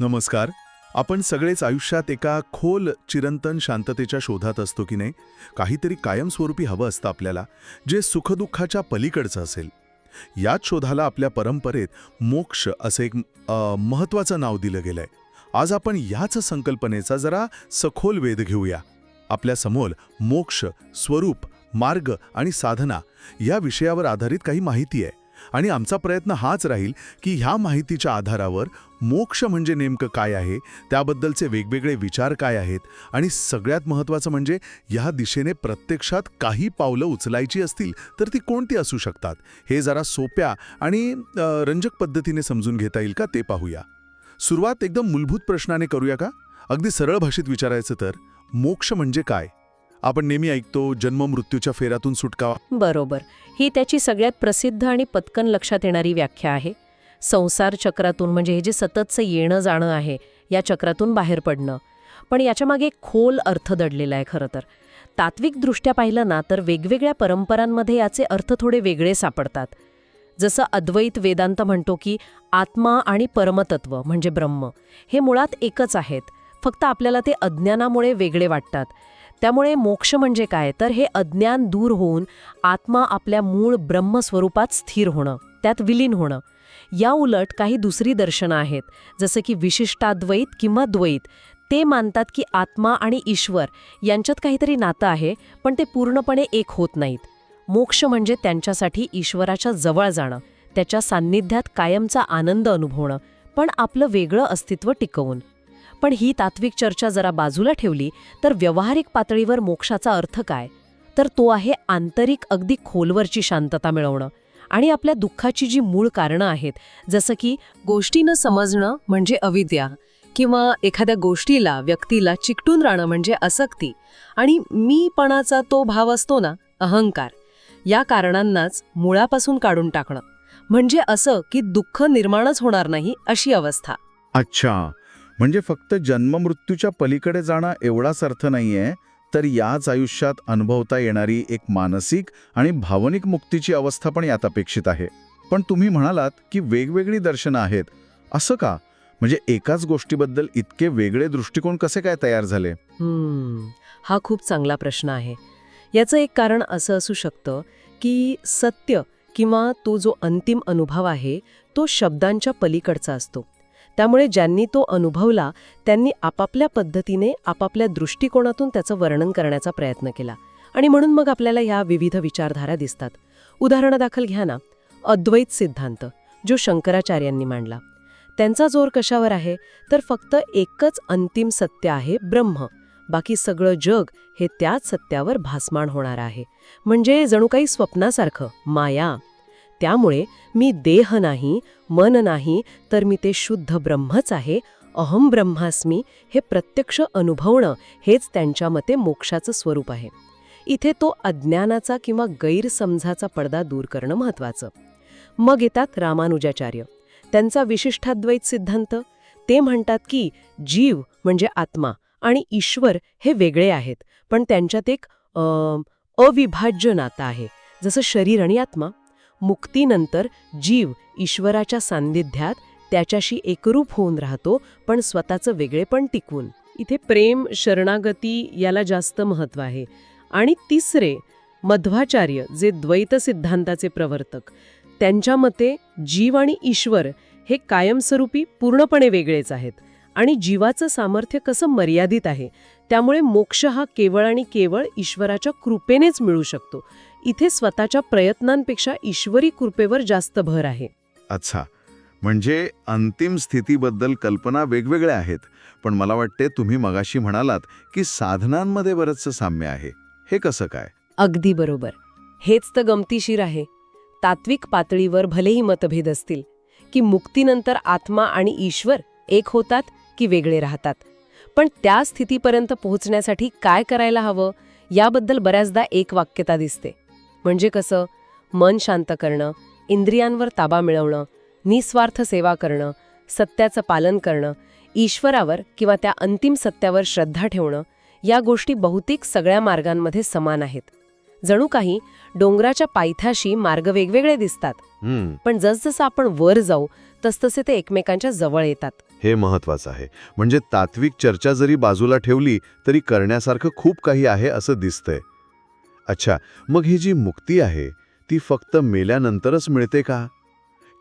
नमस्कार. आपण सगळेच आयुष्यात एका खोल चिरंतन शांततेच्या शोधात असतो की नाही? काहीतरी कायमस्वरूपी हवं असतं आपल्याला जे सुखदुःखाच्या पलीकडचं असेल. याच शोधाला आपल्या परंपरेत मोक्ष असं एक महत्त्वाचं नाव दिलं गेलंय. आज आपण याच संकल्पनेचा जरा सखोल वेध घेऊया. आपल्यासमोर मोक्ष स्वरूप मार्ग आणि साधना या विषयावर आधारित काही माहिती आहे. आणि आमचा प्रयत्न हाच राहील की ह्या माहितीच्या आधारावर मोक्ष म्हणजे नेमकं काय आहे? त्याबद्दलचे वेगवेगळे विचार काय आहेत? आणि सगळ्यात महत्त्वाचं म्हणजे ह्या दिशेने प्रत्यक्षात काही पावलं उचलायची असतील तर ती कोणती असू शकतात? हे जरा सोप्या आणि रंजक पद्धतीने समजून घेता येईल का ते पाहूया. सुरुवात एकदम मूलभूत प्रश्नाने करूया का? अगदी सरळ भाषेत विचारायचं तर मोक्ष म्हणजे काय? आपण नेहमी ऐकतो जन्म मृत्यूच्या फेऱ्यातून सुटका बरोबर. ही त्याची सगळ्यात प्रसिद्ध आणि पटकन लक्षात येणारी व्याख्या आहे. संसार चक्रातून म्हणजे हे जे सततचं येणं जाणं आहे या चक्रातून बाहेर पडणं. पण याच्यामागे एक खोल अर्थ दडलेला आहे खरं तर. तात्विकदृष्ट्या पाहिलं ना तर वेगवेगळ्या परंपरांमध्ये याचे अर्थ थोडे वेगळे सापडतात. जसं अद्वैत वेदांत म्हणतो की आत्मा आणि परमतत्व म्हणजे ब्रह्म हे मुळात एकच आहेत. फक्त आपल्याला ते अज्ञानामुळे वेगळे वाटतात. त्यामुळे मोक्ष म्हणजे काय? तर हे अज्ञान दूर होऊन आत्मा आपल्या मूळ ब्रह्मस्वरूपात स्थिर होणं त्यात विलीन होणं. या उलट काही दुसरी दर्शनं आहेत जसं की विशिष्टाद्वैत किंवा द्वैत. ते मानतात की आत्मा आणि ईश्वर यांच्यात काहीतरी नातं आहे पण ते पूर्णपणे एक होत नाहीत. मोक्ष म्हणजे त्यांच्यासाठी ईश्वराच्या जवळ जाणं त्याच्या सान्निध्यात कायमचा आनंद अनुभवणं पण आपलं वेगळं अस्तित्व टिकवून. पण ही तात्विक चर्चा जरा बाजूला ठेवली तर व्यावहारिक पातळीवर मोक्षाचा अर्थ काय? तर तो आहे आंतरिक अगदी खोलवरची शांतता मिळवणं. आणि आपल्या दुःखाची जी मूळ कारणं आहेत जसं की गोष्टी न समजणं म्हणजे अविद्या किंवा एखाद्या गोष्टीला व्यक्तीला चिकटून राहणं म्हणजे असक्ती आणि मीपणाचा तो भाव असतो ना अहंकार या कारणांनाच मुळापासून काढून टाकणं. म्हणजे असं की दुःख निर्माणच होणार नाही अशी अवस्था. अच्छा. म्हणजे फक्त जन्ममृत्यूच्या पलीकडे जाणं एवढाच अर्थ नाहीये तर याच आयुष्यात अनुभवता येणारी एक मानसिक आणि भावनिक मुक्तीची अवस्था पण यात अपेक्षित आहे. पण तुम्ही म्हणालात की वेगवेगळी दर्शनं आहेत. असं का? म्हणजे एकाच गोष्टीबद्दल इतके वेगळे दृष्टिकोन कसे काय तयार झाले? हा खूप चांगला प्रश्न आहे. याचं एक कारण असं असू शकतं की सत्य किंवा तो जो अंतिम अनुभव आहे तो शब्दांच्या पलीकडचा असतो. त्यामुळे ज्यांनी तो अनुभवला त्यांनी आपापल्या पद्धतीने आपापल्या दृष्टिकोनातून त्याचं वर्णन करण्याचा प्रयत्न केला. आणि म्हणून मग आपल्याला ह्या विविध विचारधारा दिसतात. उदाहरणादाखल घ्या ना. अद्वैत सिद्धांत जो शंकराचार्यांनी मांडला. त्यांचा जोर कशावर आहे? तर फक्त एकच अंतिम सत्य आहे ब्रह्म. बाकी सगळं जग हे त्याच सत्यावर भासमान होणार आहे. म्हणजे जणू काही स्वप्नासारखं माया. त्यामुळे मी देह नाही मन नाही तर मी ते शुद्ध ब्रह्मच आहे अहम ब्रह्मास्मी हे प्रत्यक्ष अनुभवणं हेच त्यांच्या मते मोक्षाचं स्वरूप आहे. इथे तो अज्ञानाचा किंवा गैरसमजाचा पडदा दूर करणं महत्वाचं मग येतात रामानुजाचार्य. त्यांचा विशिष्टाद्वैत सिद्धांत. ते म्हणतात की जीव म्हणजे आत्मा आणि ईश्वर हे वेगळे आहेत पण त्यांच्यात एक अं, अविभाज्य नातं आहे जसं शरीर आणि आत्मा. मुक्तीनंतर जीव ईश्वराच्या सान्निध्यात त्याच्याशी एकरूप होऊन राहतो पण स्वतःचं वेगळेपण टिकवून इथे प्रेम शरणागती याला जास्त महत्त्व आहे. आणि तिसरे मध्वाचार्य जे द्वैत सिद्धांताचे प्रवर्तक. त्यांच्या मते जीव आणि ईश्वर हे कायमस्वरूपी पूर्णपणे वेगळेच आहेत. आणि जीवाचं सामर्थ्य कसं मर्यादित आहे त्यामुळे मोक्ष हा केवळ आणि केवळ ईश्वराच्या कृपेनेच मिळू शकतो. इथे स्वतःच्या प्रयत्नांपेक्षा ईश्वरी कृपेवर जास्त भर आहे. अच्छा. म्हणजे अंतिम स्थितीबद्दल कल्पना वेगवेगळ्या आहेत पण मला वाटते तुम्ही मगाशी म्हणालात की साधनांमध्ये बरंचसं साम्य आहे. हे कसं काय? अगदी बरोबर. हेच तर गमतीशीर आहे. तात्विक पातळीवर भलेही मतभेद असतील की मुक्तीनंतर आत्मा आणि ईश्वर एक होतात की वेगळे राहतात. पण त्या स्थितीपर्यंत पोहोचण्यासाठी काय करायला हवं याबद्दल बऱ्याचदा एक वाक्यता दिसते. म्हणजे कसं? मन शांत करणं इंद्रियांवर ताबा मिळवणं निस्वार्थ सेवा करणं सत्याचं पालन करणं ईश्वरावर किंवा त्या अंतिम सत्यावर श्रद्धा ठेवणं या गोष्टी बहुतेक सगळ्या मार्गांमध्ये समान आहेत. जणू काही डोंगराच्या पायथ्याशी मार्ग वेगवेगळे दिसतात. पण जसजसं आपण वर जाऊ तसतसे ते एकमेकांच्या जवळ येतात. हे महत्वाचं आहे. म्हणजे तात्विक चर्चा जरी बाजूला ठेवली तरी करण्यासारखं खूप काही आहे असं दिसतंय. अच्छा मग ही जी मुक्ती आहे ती फक्त मेल्यानंतरच मिळते का?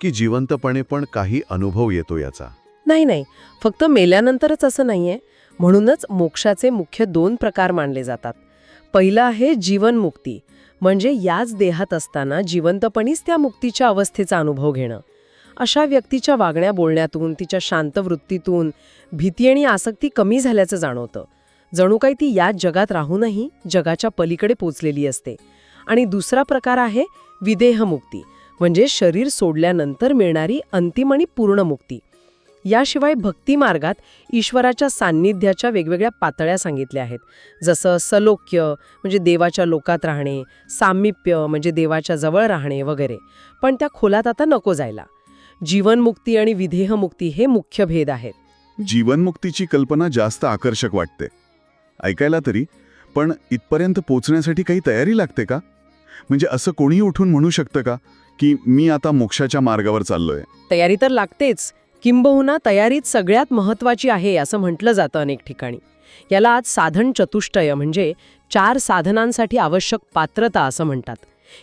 की जिवंतपणे पण काही अनुभव येतो याचा? नाही नाही फक्त मेल्यानंतरच असं नाहीये. म्हणूनच मोक्षाचे मुख्य दोन प्रकार मानले जातात. पहिलं आहे जीवनमुक्ती म्हणजे याच देहात असताना जिवंतपणीच त्या मुक्तीच्या अवस्थेचा अनुभव घेणं. अशा व्यक्तीच्या वागण्या बोलण्यातून तिच्या शांत वृत्तीतून भीती आणि आसक्ती कमी झाल्याचं जाणवतं. जणू काही ती याच जगात राहूनही जगाच्या पलीकडे पोचलेली असते. आणि दुसरा प्रकार आहे विदेहमुक्ती म्हणजे शरीर सोडल्यानंतर मिळणारी अंतिम आणि पूर्ण मुक्ती. याशिवाय भक्ती मार्गात ईश्वराच्या सान्निध्याच्या वेगवेगळ्या पातळ्या सांगितल्या आहेत. जसं सलोक्य म्हणजे देवाच्या लोकात राहणे सामिप्य म्हणजे देवाच्या जवळ राहणे वगैरे. पण त्या खोलात आता नको जायला. जीवनमुक्ती आणि विधेहमुक्ती हे मुख्य भेद आहेत. जीवनमुक्तीची कल्पना जास्त आकर्षक वाटते. ऐकायला तरी पण इथपर्यंत पोचण्यासाठी काही तयारी लागते का? म्हणजे असं कोणी उठून म्हणू शकतं का की मी आता मोक्षाच्या मार्गावर चाललोय? तयारी तर लागतेच. किंबहुना तयारीत सगळ्यात महत्वाची आहे असं म्हटलं जातं अनेक ठिकाणी. याला आज साधन चतुष्टय म्हणजे चार साधनांसाठी आवश्यक पात्रता असं म्हणतात.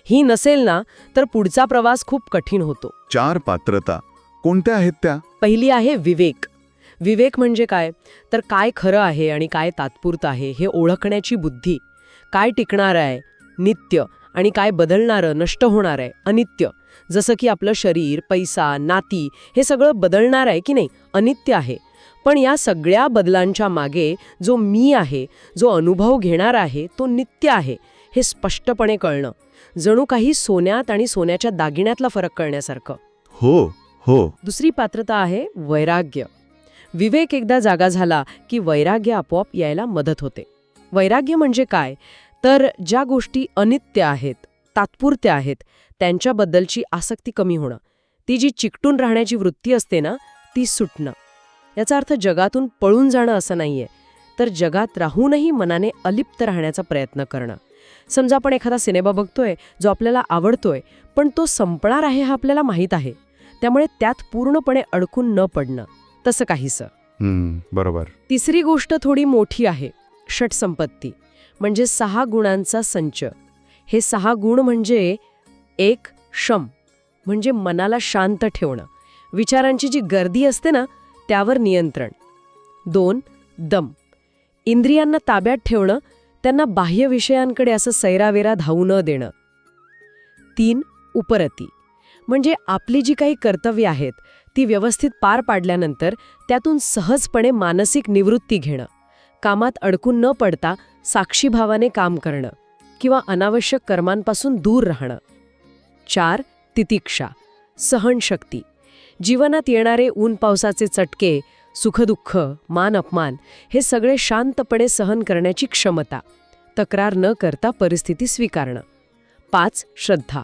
ही नसेल ना तर पुढचा प्रवास खूप कठीण होतो. चार पात्रता. कोणत्या आहेत त्या? पहिली आहे विवेक. विवेक म्हणजे काय? तर काय खरं आहे आणि काय तात्पुरतं आहे हे ओळखण्याची बुद्धी. काय टिकणार आहे? नित्य. आणि काय बदलणारं नष्ट होणार आहे? अनित्य. जसं की आपलं शरीर पैसा नाती हे सगळं बदलणार आहे की नाही? अनित्य आहे. पण या सगळ्या बदलांच्या मागे जो मी आहे जो अनुभव घेणार आहे तो नित्य आहे हे स्पष्टपणे कळणं. जणू काही सोन्यात आणि सोन्याच्या दागिन्यातला फरक कळण्यासारखं हो हो. दुसरी पात्रता आहे वैराग्य. विवेक एकदा जागा झाला की वैराग्य आपोआप यायला मदत होते. वैराग्य म्हणजे काय? तर ज्या गोष्टी अनित्य आहेत तात्पुरत्या आहेत त्यांच्याबद्दलची आसक्ती कमी होणं. ती जी चिकटून राहण्याची वृत्ती असते ना ती सुटणं. याचा अर्थ जगातून पळून जाणं असं नाहीये तर जगात राहूनही मनाने अलिप्त राहण्याचा प्रयत्न करणं. समजा आपण एखादा सिनेमा बघतोय जो आपल्याला आवडतोय पण तो संपणार आहे हा आपल्याला माहीत आहे. त्यामुळे त्यात पूर्णपणे अडकून न पडणं. तसं काहीसं. बरोबर. तिसरी गोष्ट थोडी मोठी आहे षटसंपत्ती म्हणजे सहा गुणांचा संच. हे सहा गुण म्हणजे एक शम म्हणजे मनाला शांत ठेवणं. विचारांची जी गर्दी असते ना त्यावर नियंत्रण. दोन दम. इंद्रियांना ताब्यात ठेवणं त्यांना बाह्य विषयांकडे असं सैरावेरा धावू न देणं. तीन उपरती. म्हणजे आपली जी काही कर्तव्य आहेत ती व्यवस्थित पार पाडल्यानंतर त्यातून सहजपणे मानसिक निवृत्ती घेणं कामात अडकून न पडता साक्षीभावाने काम करणं किंवा अनावश्यक कर्मांपासून दूर राहणं. चार तितिक्षा सहनशक्ती. जीवनात येणारे ऊन पावसाचे चटके सुखदुःख मान अपमान हे सगळे शांतपणे सहन करण्याची क्षमता तक्रार न करता परिस्थिती स्वीकारणं. पाच श्रद्धा.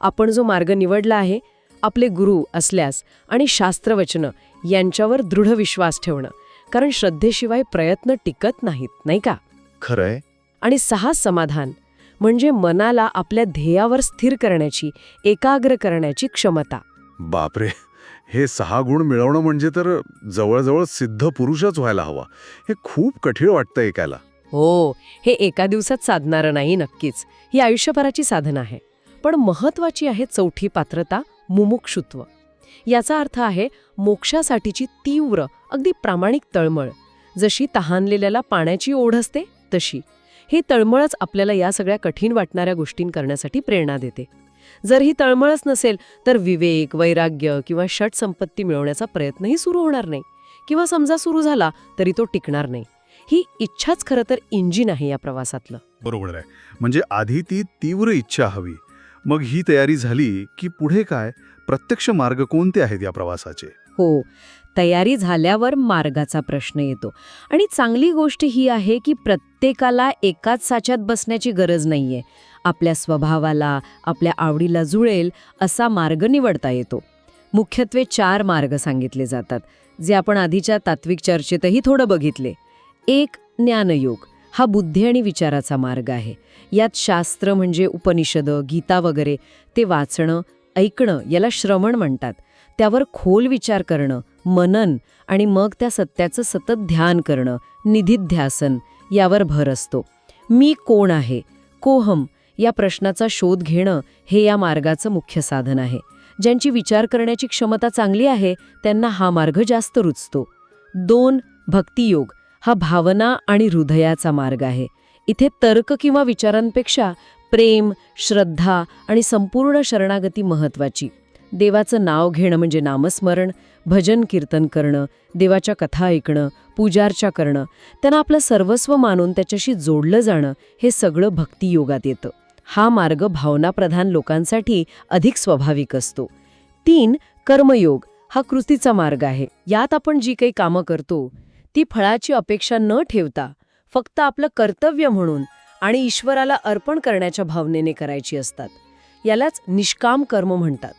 आपण जो मार्ग निवडला आहे आपले गुरु असल्यास आणि शास्त्रवचनं यांच्यावर दृढ विश्वास ठेवणं. कारण श्रद्धेशिवाय प्रयत्न टिकत नाहीत नाही का? खरंय. आणि सहा समाधान म्हणजे मनाला आपल्या ध्येयावर स्थिर करण्याची एकाग्र करण्याची क्षमता. बापरे! हे सहा गुण मिळवणं म्हणजे तर जवळजवळ सिद्ध पुरुषच व्हायला हवा. हे खूप कठीण वाटतं ऐकायला. हो हे एका दिवसात साधणारं नाही नक्कीच. ही आयुष्यभराची साधना आहे. पण महत्वाची आहे चौथी पात्रता मुमुक्षुत्व. याचा अर्थ आहे मोक्षासाठीची तीव्र अगदी प्रामाणिक तळमळ. जशी तहानलेल्याला पाण्याची ओढ असते तशी. ही तळमळच आपल्याला या सगळ्या कठीण वाटणाऱ्या गोष्टीं करण्यासाठी प्रेरणा देते. जर ही तळमळच नसेल तर विवेक वैराग्य किंवा षट संपत्ती मिळवण्याचा प्रयत्नही सुरू होणार नाही. किंवा समजा सुरू झाला तरी तो टिकणार नाही. ही इच्छाच खरं तर इंजिन आहे या प्रवासातलं. बरोबर आहे. म्हणजे आधी ती तीव्र इच्छा हवी. मग ही तयारी झाली की पुढे काय? प्रत्यक्ष मार्ग कोणते आहेत या प्रवासाचे? हो तयारी झाल्यावर मार्गाचा प्रश्न येतो. आणि चांगली गोष्ट ही आहे की प्रत्येकाला एकाच साच्यात बसण्याची गरज नाहीये. आपल्या स्वभावाला आपल्या आवडीला जुळेल असा मार्ग निवडता येतो. मुख्यत्वे चार मार्ग सांगितले जातात जे आपण आधीच्या तात्विक चर्चेतही थोडं बघितले. एक ज्ञानयोग. हा बुद्धी आणि विचाराचा मार्ग आहे. यात शास्त्र म्हणजे उपनिषदं गीता वगैरे ते वाचणं ऐकणं याला श्रवण म्हणतात. त्यावर खोल विचार करणं मनन आणि मग त्या सत्याचं सतत ध्यान करणं निधिध्यासन यावर भर असतो. मी कोण आहे? कोहम या प्रश्नाचा शोध घेणं हे या मार्गाचं मुख्य साधन आहे. ज्यांची विचार करण्याची क्षमता चांगली आहे त्यांना हा मार्ग जास्त रुचतो. दोन भक्तियोग हा भावना आणि हृदयाचा मार्ग आहे. इथे तर्क किंवा विचारांपेक्षा प्रेम श्रद्धा आणि संपूर्ण शरणागती महत्वाची. देवाचं नाव घेणं म्हणजे नामस्मरण भजन कीर्तन करणं देवाच्या कथा ऐकणं पूजार्चा करणं त्यांना आपलं सर्वस्व मानून त्याच्याशी जोडलं जाणं हे सगळं भक्तियोगात येतं. हा मार्ग भावनाप्रधान लोकांसाठी अधिक स्वाभाविक असतो. तीन कर्मयोग हा कृतीचा मार्ग आहे. यात आपण जी काही कामं करतो ती फळाची अपेक्षा न ठेवता फक्त आपलं कर्तव्य म्हणून आणि ईश्वराला अर्पण करण्याच्या भावनेने करायची असतात. यालाच निष्काम कर्म म्हणतात.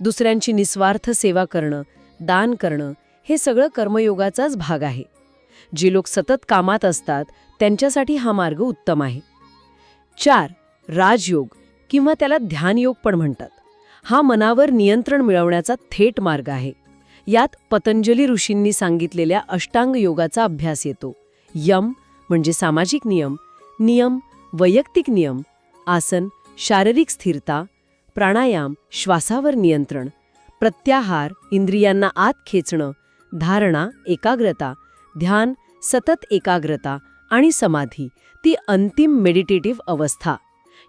दुसऱ्यांची निस्वार्थ सेवा करणं दान करणं हे सगळं कर्मयोगाचाच भाग आहे. जे लोक सतत कामात असतात त्यांच्यासाठी हा मार्ग उत्तम आहे. चार राजयोग किंवा त्याला ध्यानयोग पण म्हणतात. हा मनावर नियंत्रण मिळवण्याचा थेट मार्ग आहे. यात पतंजली ऋषींनी सांगितलेल्या अष्टांग योगाचा अभ्यास येतो. यम म्हणजे सामाजिक नियम नियम वैयक्तिक नियम आसन शारीरिक स्थिरता प्राणायाम श्वासावर नियंत्रण प्रत्याहार इंद्रियांना आत खेचणं धारणा एकाग्रता ध्यान सतत एकाग्रता आणि समाधी ती अंतिम मेडिटेटिव्ह अवस्था.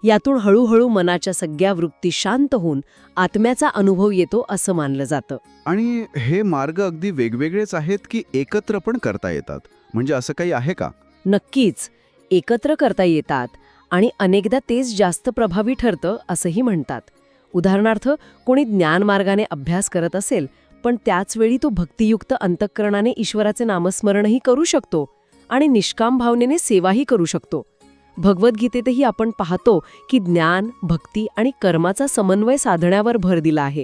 यातून हळूहळू मनाच्या सगळ्या वृत्ती शांत होऊन आत्म्याचा अनुभव येतो असं मानलं जातं. आणि हे मार्ग अगदी वेगवेगळेच आहेत की एकत्र पण करता येतात? म्हणजे असं काही आहे का? नक्कीच एकत्र करता येतात आणि अनेकदा तेच जास्त प्रभावी ठरतं असंही म्हणतात. उदाहरणार्थ कोणी ज्ञानमार्गाने अभ्यास करत असेल पण त्याचवेळी तो भक्तियुक्त अंतःकरणाने ईश्वराचे नामस्मरणही करू शकतो आणि निष्काम भावनेने सेवाही करू शकतो. भगवद्गीतेतही आपण पाहतो की ज्ञान भक्ती आणि कर्माचा समन्वय साधण्यावर भर दिला आहे.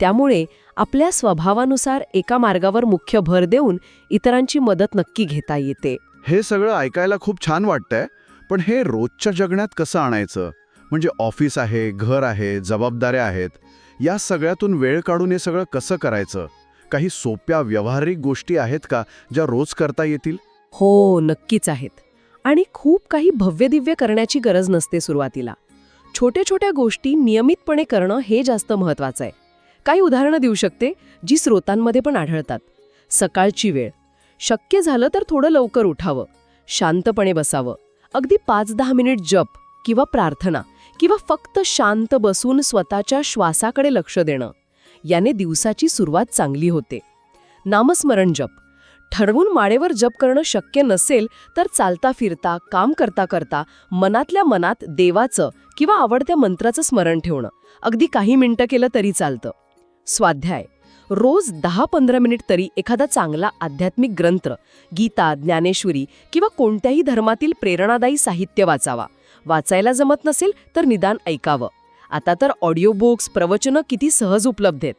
त्यामुळे आपल्या स्वभावानुसार एका मार्गावर मुख्य भर देऊन इतरांची मदत नक्की घेता येते. हे सगळं ऐकायला खूप छान वाटतंय पण हे रोजच्या जगण्यात कसं आणायचं? म्हणजे ऑफिस आहे घर आहे जबाबदाऱ्या आहेत या सगळ्यातून वेळ काढून हे सगळं कसं करायचं? काही सोप्या व्यावहारिक गोष्टी आहेत का ज्या रोज करता येतील? हो नक्कीच आहेत. आणि खूप काही भव्यदिव्य करण्याची गरज नसते सुरुवातीला. छोट्या छोट्या गोष्टी नियमितपणे करणं हे जास्त महत्वाचं आहे. काही उदाहरणं देऊ शकते जी स्रोतांमध्ये पण आढळतात. सकाळची वेळ. शक्य झालं तर थोडं लवकर उठावं. शांतपणे बसावं. अगदी पाच दहा मिनिट जप किंवा प्रार्थना किंवा फक्त शांत बसून स्वतःच्या श्वासाकडे लक्ष देणं. याने दिवसाची सुरुवात चांगली होते. नामस्मरण जप. ठरवून माळेवर जप करणं शक्य नसेल तर चालता फिरता काम करता करता मनातल्या मनात देवाचं किंवा आवडत्या मंत्राचं स्मरण ठेवणं. अगदी काही मिनटं केलं तरी चालतं. स्वाध्याय. रोज दहा पंधरा मिनिट तरी एखादा चांगला आध्यात्मिक ग्रंथ गीता ज्ञानेश्वरी किंवा कोणत्याही धर्मातील प्रेरणादायी साहित्य वाचावा. वाचायला जमत नसेल तर निदान ऐकावं. आता तर ऑडिओ बुक्स प्रवचनं किती सहज उपलब्ध आहेत.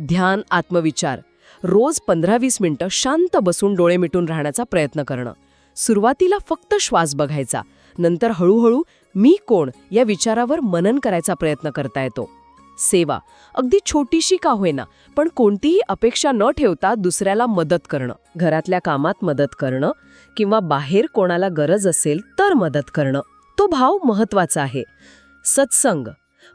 ध्यान आत्मविचार. रोज पंधरा वीस मिनिटं शांत बसून डोळे मिटून राहण्याचा प्रयत्न करणं. सुरुवातीला फक्त श्वास बघायचा. नंतर हळूहळू मी कोण या विचारावर मनन करायचा प्रयत्न करता येतो. सेवा. अगदी छोटीशी का होईना पण कोणतीही अपेक्षा न ठेवता दुसऱ्याला मदत करणं. घरातल्या कामात मदत करणं किंवा बाहेर कोणाला गरज असेल तर मदत करणं. तो भाव महत्त्वाचा आहे. सत्संग.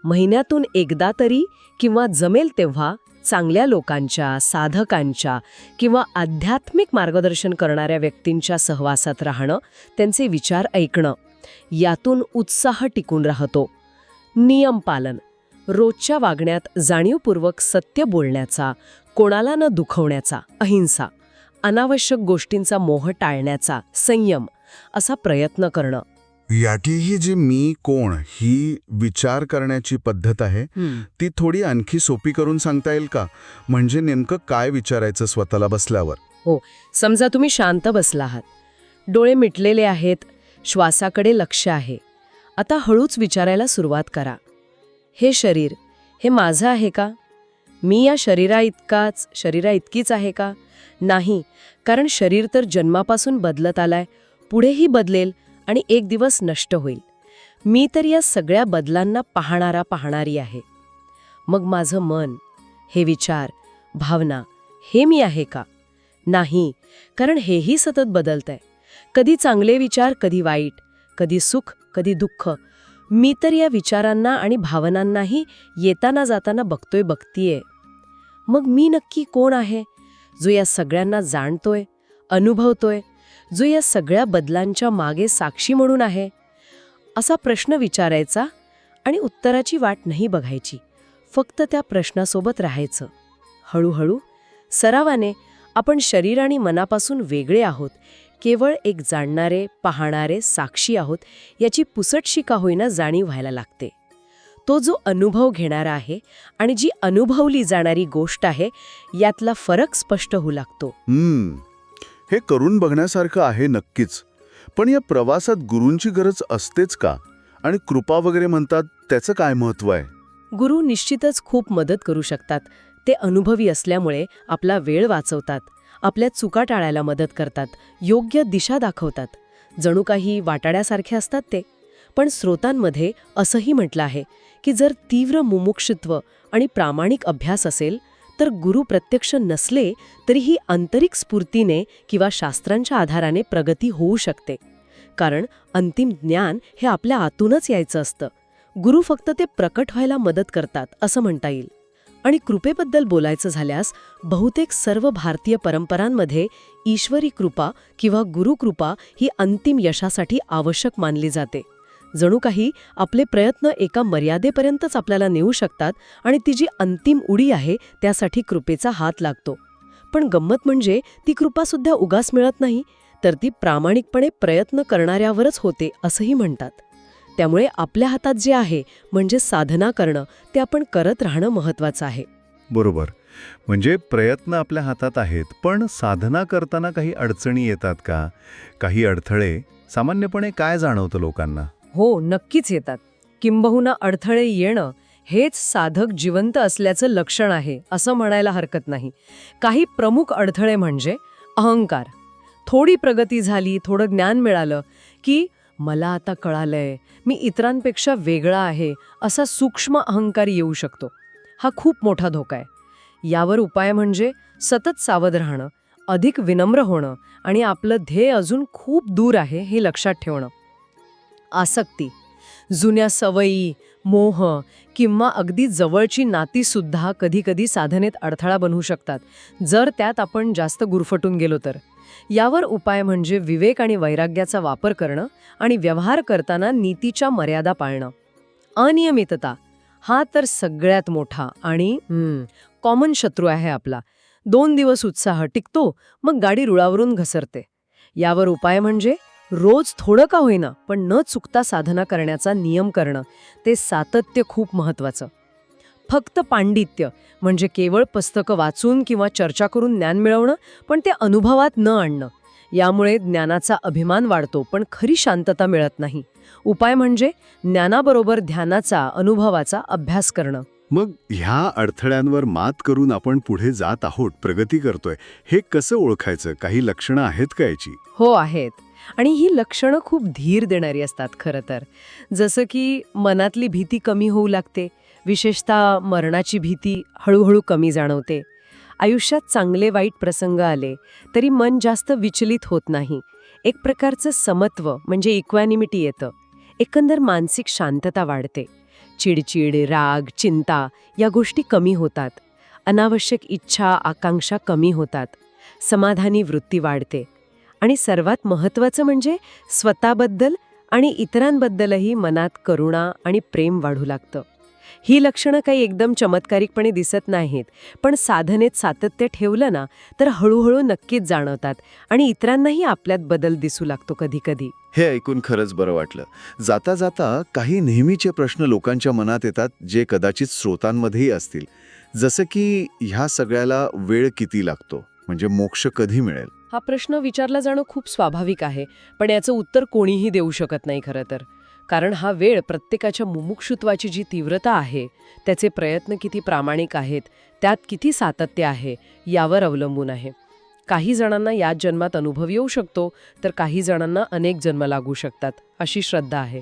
महिन्यातून एकदा तरी किंवा जमेल तेव्हा चांगल्या लोकांच्या साधकांच्या किंवा आध्यात्मिक मार्गदर्शन करणाऱ्या व्यक्तींच्या सहवासात राहणं त्यांचे विचार ऐकणं यातून उत्साह टिकून राहतो. नियम पालन. रोजच्या वागण्यात जाणीवपूर्वक सत्य बोलण्याचा कोणाला न दुखवण्याचा अहिंसा अनावश्यक गोष्टींचा मोह टाळण्याचा संयम असा प्रयत्न करणं. याची जी मी कोण ही विचार करण्याची पद्धत आहे ती थोडी आणखी सोपी करून सांगता येईल का? म्हणजे नेमकं काय विचारायचं स्वतःला बसल्यावर? समजा तुम्ही शांत बसला आहात. डोळे मिटलेले आहेत श्वासाकडे लक्ष आहे. आता हळूच विचारायला सुरुवात करा. हे शरीर हे माझं आहे का? मी या शरीरा इतकाच शरीरा इतकीच आहे का? नाही कारण शरीर तर जन्मापासून बदलत आलाय पुढेही बदलेल आणि एक दिवस नष्ट होईल. मी तर या सगळ्या बदलांना पाहणारा पाहणारी आहे. मग माझं मन हे विचार भावना हे मी आहे का? नाही कारण हेही सतत बदलतंय. कधी चांगले विचार कधी वाईट कधी सुख कधी दुःख मी तर या विचारांना आणि भावनांनाही येताना जाताना बघतोय बघतीये. मग मी नक्की कोण आहे? जो या सगळ्यांना जाणतोय अनुभवतोय जो या सगळ्या बदलांच्या मागे साक्षी म्हणून आहे? असा प्रश्न विचारायचा आणि उत्तराची वाट नाही बघायची फक्त त्या प्रश्नासोबत राहायचं. हळूहळू सरावाने आपण शरीर आणि मनापासून वेगळे आहोत केवळ एक जाणणारे पाहणारे साक्षी आहोत याची पुसटशी का होईना जाणीव व्हायला लागते. तो जो अनुभव घेणारा आहे आणि जी अनुभवली जाणारी गोष्ट आहे यातला फरक स्पष्ट होऊ लागतो. हम्म. हे करून बघण्यासारखं आहे नक्कीच. पण या प्रवासात गुरूंची गरज असतेच का? आणि कृपा वगैरे म्हणतात त्याचं काय महत्त्व आहे? गुरु निश्चितच खूप मदत करू शकतात. ते अनुभवी असल्यामुळे आपला वेळ वाचवतात. आपल्या चुका टाळायला मदत करतात योग्य दिशा दाखवतात. जणू काही वाटाड्यासारखे असतात ते. पण स्रोतांमध्ये असंही म्हटलं आहे की जर तीव्र मुमुक्षित्व आणि प्रामाणिक अभ्यास असेल तर गुरु प्रत्यक्ष नसले तरीही आंतरिक स्फूर्तीने किंवा शास्त्रांच्या आधाराने प्रगती होऊ शकते. कारण अंतिम ज्ञान हे आपल्या आतूनच यायचं असतं. गुरु फक्त ते प्रकट व्हायला मदत करतात असं म्हणता येईल. आणि कृपेबद्दल बोलायचं झाल्यास बहुतेक सर्व भारतीय परंपरांमध्ये ईश्वरी कृपा किंवा गुरुकृपा ही अंतिम यशासाठी आवश्यक मानली जाते. जणू काही आपले प्रयत्न एका मर्यादेपर्यंतच आपल्याला नेऊ शकतात आणि ती जी अंतिम उडी आहे त्यासाठी कृपेचा हात लागतो. पण गंमत म्हणजे ती कृपासुद्धा उगास मिळत नाही तर ती प्रामाणिकपणे प्रयत्न करणाऱ्यावरच होते असंही म्हणतात. त्यामुळे आपल्या हातात जे आहे म्हणजे साधना करणं ते आपण करत राहणं महत्वाचं आहे. बरोबर. म्हणजे प्रयत्न आपल्या हातात आहेत पण साधना करताना काही अडचणी येतात का? काही अडथळे? सामान्यपणे काय जाणवतं लोकांना? हो नक्कीच येतात. किंबहुना अडथळे येणं हेच साधक जिवंत असल्याचं लक्षण आहे असं म्हणायला हरकत नाही. काही प्रमुख अडथळे म्हणजे अहंकार. थोडी प्रगती झाली थोडं ज्ञान मिळालं की मला आता कळालंय मी इतरांपेक्षा वेगळा आहे असा सूक्ष्म अहंकार येऊ शकतो. हा खूप मोठा धोका आहे. यावर उपाय म्हणजे सतत सावध राहणं अधिक विनम्र होणं आणि आपलं ध्येय अजून खूप दूर आहे हे लक्षात ठेवणं. आसक्ती. जुन्या सवयी मोह किंवा अगदी जवळची नातीसुद्धा कधीकधी साधनेत अडथळा बनवू शकतात. जर त्यात आपण जास्त गुरफटून गेलो तर. यावर उपाय म्हणजे विवेक आणि वैराग्याचा वापर करणं आणि व्यवहार करताना नीतीच्या मर्यादा पाळणं. अनियमितता हा तर सगळ्यात मोठा आणि कॉमन शत्रू आहे आपला. दोन दिवस उत्साह टिकतो मग गाडी रुळावरून घसरते. यावर उपाय म्हणजे रोज थोडं का होईना पण न चुकता साधना करण्याचा नियम करणं. ते सातत्य खूप महत्वाचं फक्त पांडित्य म्हणजे केवळ पुस्तकं वाचून किंवा चर्चा करून ज्ञान मिळवणं पण ते अनुभवात न आणणं. यामुळे ज्ञानाचा अभिमान वाढतो पण खरी शांतता मिळत नाही. उपाय म्हणजे ज्ञानाबरोबर ध्यानाचा अनुभवाचा अभ्यास करणं. मग ह्या अडथळ्यांवर मात करून आपण पुढे जात आहोत प्रगती करतोय हे कसं ओळखायचं? काही लक्षणं आहेत का याची? हो आहेत. आणि ही लक्षणं खूप धीर देणारी असतात खरं तर. जसं की मनातली भीती कमी होऊ लागते विशेषतः मरणाची भीती हळूहळू कमी जाणवते. आयुष्यात चांगले वाईट प्रसंग आले तरी मन जास्त विचलित होत नाही. एक प्रकारचं समत्व म्हणजे इक्वॅनिमिटी येतं. एकंदर मानसिक शांतता वाढते. चिडचिड राग चिंता या गोष्टी कमी होतात. अनावश्यक इच्छा आकांक्षा कमी होतात. समाधानी वृत्ती वाढते. आणि सर्वात महत्त्वाचं म्हणजे स्वतःबद्दल आणि इतरांबद्दलही मनात करुणा आणि प्रेम वाढू लागतं. ही लक्षणं काही एकदम चमत्कारिकपणे दिसत नाहीत. पण साधनेत सातत्य ठेवलं ना तर हळूहळू नक्कीच जाणवतात आणि इतरांनाही आपल्यात बदल दिसू लागतो कधीकधी. हे ऐकून खरंच बरं वाटलं. जाता जाता काही नेहमीचे प्रश्न लोकांच्या मनात येतात जे कदाचित स्रोतांमध्येही असतील. जसं की ह्या सगळ्याला वेळ किती लागतो? म्हणजे मोक्ष कधी मिळेल? हा प्रश्न विचारला जाणं खूप स्वाभाविक आहे पण याचं उत्तर कोणीही देऊ शकत नाही खरं तर. कारण हा वेळ प्रत्येकाच्या मुमुक्षुत्वाची जी तीव्रता आहे त्याचे प्रयत्न किती प्रामाणिक आहेत त्यात किती सातत्य आहे यावर अवलंबून आहे. काही जणांना याच जन्मात अनुभव येऊ शकतो तर काही जणांना अनेक जन्म लागू शकतात अशी श्रद्धा आहे.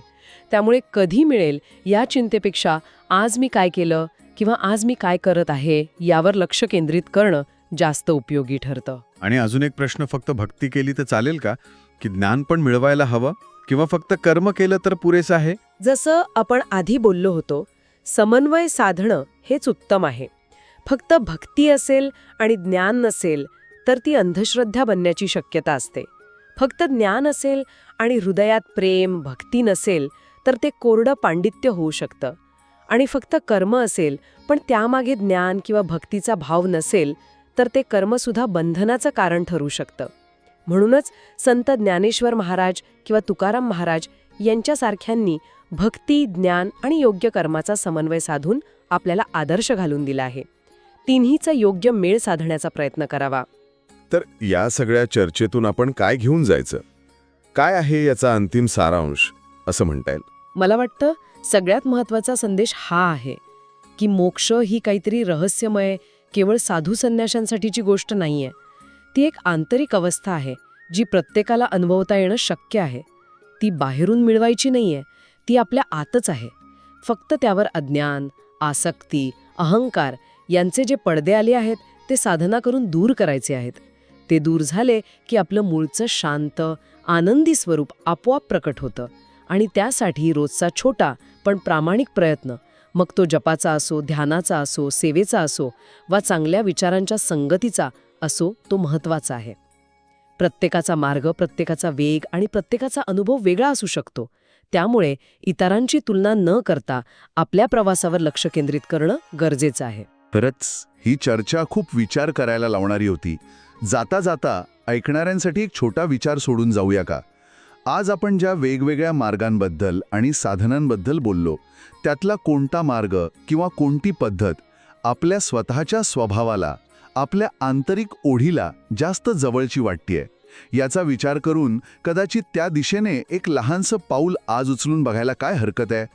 त्यामुळे कधी मिळेल या चिंतेपेक्षा आज मी काय केलं किंवा आज मी काय करत आहे यावर लक्ष केंद्रित करणं जास्त उपयोगी ठरतं. आणि अजून एक प्रश्न फक्त भक्ती केली तर चालेल का? की ज्ञान पण मिळवायला हवं? किंवा फक्त कर्म केलं तर पुरेसं आहे? जसं आपण आधी बोललो होतो समन्वय साधणं हेच उत्तम आहे. फक्त भक्ती असेल आणि ज्ञान नसेल तर ती अंधश्रद्धा बनण्याची शक्यता असते. फक्त ज्ञान असेल आणि हृदयात प्रेम भक्ती नसेल तर ते कोरडं पांडित्य होऊ शकतं. आणि फक्त कर्म असेल पण त्यामागे ज्ञान किंवा भक्तीचा भाव नसेल तर ते कर्मसुद्धा बंधनाचं कारण ठरू शकतं. म्हणूनच संत ज्ञानेश्वर महाराज किंवा तुकाराम महाराज यांच्यासारख्यांनी भक्ती ज्ञान आणि योग्य कर्माचा समन्वय साधून आपल्याला आदर्श घालून दिला आहे. तिन्हीचा योग्य मेळ साधण्याचा प्रयत्न करावा. तर या सगळ्या चर्चेतून आपण काय घेऊन जायचं? काय आहे याचा अंतिम सारांश? असं म्हणता येईल. मला वाटतं सगळ्यात महत्त्वाचा संदेश हा आहे की मोक्ष ही काहीतरी रहस्यमय केवळ साधू संन्याशांसाठीची गोष्ट नाहीये. ती एक आंतरिक अवस्था आहे जी प्रत्येकाला अनुभवता येणं शक्य आहे. ती बाहेरून मिळवायची नाहीये ती आपल्या आतच आहे. फक्त त्यावर अज्ञान आसक्ती अहंकार यांचे जे पडदे आले आहेत ते साधना करून दूर करायचे आहेत. ते दूर झाले की आपलं मूळचं शांत आनंदी स्वरूप आपोआप प्रकट होतं. आणि त्यासाठी रोजचा छोटा पण प्रामाणिक प्रयत्न मग तो जपाचा असो ध्यानाचा असो सेवेचा असो वा चांगल्या विचारांच्या संगतीचा असो तो महत्त्वाचा आहे. प्रत्येकाचा मार्ग प्रत्येकाचा वेग आणि प्रत्येकाचा अनुभव वेगळा असू शकतो. त्यामुळे इतरांची तुलना न करता आपल्या प्रवासावर लक्ष केंद्रित करणं गरजेचं आहे. खरंच ही चर्चा खूप विचार करायला लावणारी होती. जाता जाता ऐकणाऱ्यांसाठी एक छोटा विचार सोडून जाऊया का? आज आपण ज्या वेगवेगळ्या मार्गांबद्दल आणि साधनांबद्दल बोललो त्यातला कोणता मार्ग किंवा कोणती पद्धत आपल्या स्वतःच्या स्वभावाला आपल्या आंतरिक ओढीला जास्त जवळची वाटतेय. याचा विचार करून कदाचित त्या दिशेने एक लहानसं पाऊल आज उचलून बघायला काय हरकत आहे?